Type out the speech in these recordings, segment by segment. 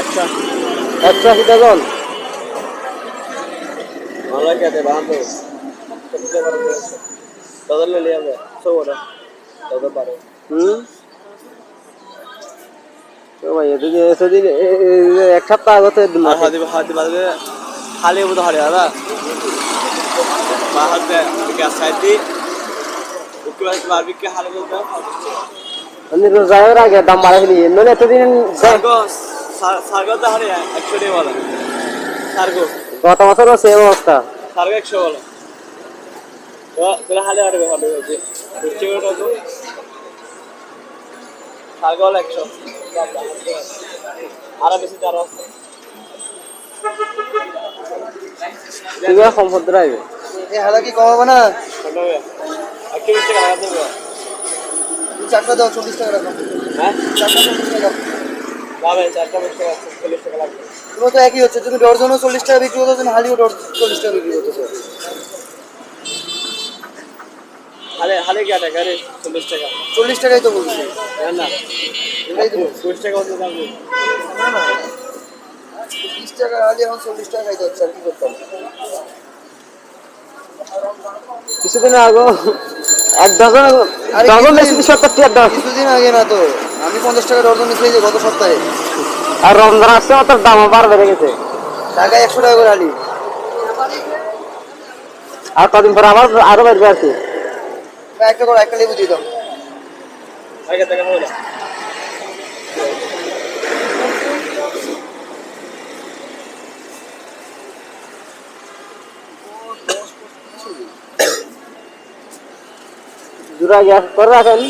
একশো আশি। ডজন ভালো কেটে বাঁধো দাদা লিয়ে যাবে। সবটা দাদা পারে হুম? এক সপ্তাহ আগতে খালি মতো হারে দাদা। বা হাতে গ্যাস হালে বলতে। আমি রোজায়ের আগে দাম বাড়াই ফেলি মানে এতদিন সার্গো সার্গো তো হারে একশো টাকা বলো। সার্গো গত বছরও সেম অবস্থা। সার্গো একশো বলো। হালে হারবে হালে হয়েছে বুঝছে ওটা তো? সার্গো হলো একশো। আরও বেশি তার তুমি কম ভদ্র এ হালা কি কমাবো না? একটু বেশি টাকা লাগাতে হবে তুমি চারটা দাও চল্লিশ টাকা রাখো। হ্যাঁ? চারটা চল্লিশ টাকা যাবে চারটা বেশি টাকা চল্লিশ টাকা লাগবে। তোমার তো একই হচ্ছে তুমি ডর্জনও চল্লিশ টাকা বিক্রি করতো তুমি হালিও চল্লিশ টাকা বিক্রি করতেছো হালে হালে কি টাকা রে চল্লিশ টাকা। চল্লিশ টাকাই তো বলছি। না না। এটাই তো। চল্লিশ টাকা হতে যাবে না না বিশ টাকা হালি এখন চল্লিশ টাকা খাইতে আর কি করতাম কিছুদিন আগে এক ডজন ডজন বেশি সত্তর টাকা দাম কিছুদিন আগে না তো। আমি পঞ্চাশ টাকা ডর্জন নিচ্ছি যে গত সপ্তাহে। আর রমজান আসছে অত দামও বার বেড়ে গেছে একশো টাকা করে হালি আর কদিন পরে আবার আরও বাড়বে আর কি। একটা করে একটা লেবু দিয়ে দাও। আগে টাকা হবে না জুড়া গ্যাস করে রাখেন।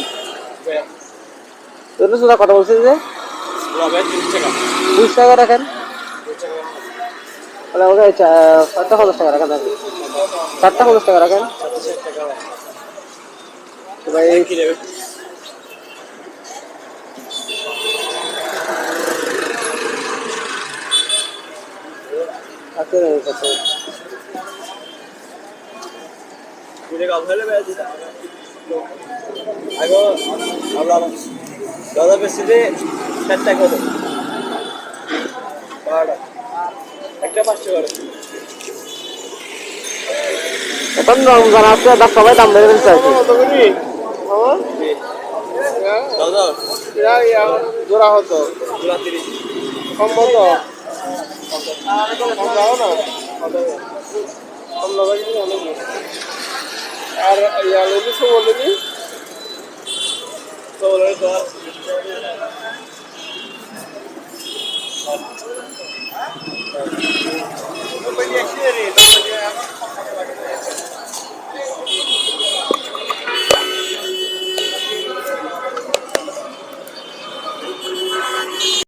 তোর সুদা কথা বলছিস যে তিরিশ টাকা রাখেন। তাহলে ওকে চারটা পঞ্চাশ টাকা রাখেন আপনি চারটা পঞ্চাশ টাকা রাখেন। দাদা বেশি দিয়ে ষাট টাকা হতো বারোটা। একটা পাঁচটা করে এখন রমজান আসছে দাম সবাই দাম বেড়ে ফেলছে আর কি। জোড়া হতো। দুরা তিরিশ। কম বলতো কম না। আর ইয়া লেগেছে বলেনি তো বলে তো আর